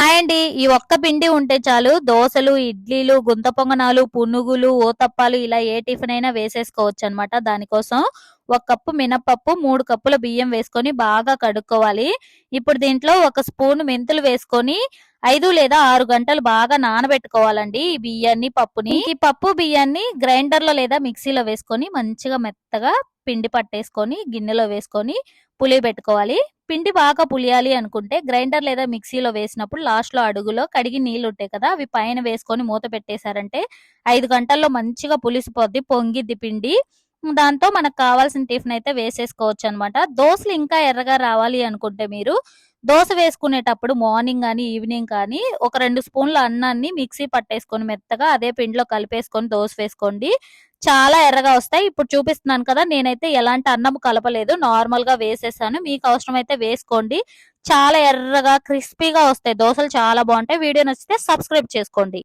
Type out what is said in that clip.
Hi, అండి ఈ ఒక్క పిండి ఉంటే చాలు దోసలు ఇడ్లీలు గుంత పొంగనాలు పునుగులు ఓతప్పాలు ఇలా ఏ టిఫిన్ అయినా వేసేసుకోవచ్చు అనమాట దానికోసం ఒక కప్పు మినపప్పు మూడు కప్పుల బియ్యం వేసుకొని బాగా కడుక్కోవాలి. ఇప్పుడు దీంట్లో ఒక స్పూన్ మెంతులు వేసుకొని ఐదు లేదా ఆరు గంటలు బాగా నానబెట్టుకోవాలండి ఈ బియ్యాన్ని పప్పుని. ఈ పప్పు బియ్యాన్ని గ్రైండర్లో లేదా మిక్సీలో వేసుకొని మంచిగా మెత్తగా పిండి పట్టేసుకొని గిన్నెలో వేసుకొని పులియబెట్టుకోవాలి. పిండి బాగా పులియాలి అనుకుంటే గ్రైండర్ లేదా మిక్సీలో వేసినప్పుడు లాస్ట్ లాస్ట్లో అడుగులో కడిగి నీళ్ళు ఉంటాయి కదా అవి పైన వేసుకొని మూత పెట్టేశారంటే ఐదు గంటల్లో మంచిగా పులిసిపోద్ది పొంగిద్ది పిండి. దాంతో మనకు కావాల్సిన టిఫిన్ అయితే వేసేసుకోవచ్చు అనమాట దోశలు ఇంకా ఎర్రగా రావాలి అనుకుంటే మీరు దోశ వేసుకునేటప్పుడు మార్నింగ్ కానీ ఈవినింగ్ కానీ ఒక రెండు స్పూన్ల అన్నాన్ని మిక్సీ పట్టేసుకొని మెత్తగా అదే పిండిలో కలిపేసుకొని దోశ వేసుకోండి. చాలా ఎర్రగా వస్తాయి. ఇప్పుడు చూపిస్తున్నాను కదా నేనైతే ఎలాంటి అన్నం కలపలేదు. నార్మల్గా వేసేసాను. మీకు అవసరం అయితే వేసుకోండి. చాలా ఎర్రగా క్రిస్పీగా వస్తాయి. దోశలు చాలా బాగుంటాయి. వీడియో నచ్చితే సబ్స్క్రైబ్ చేసుకోండి.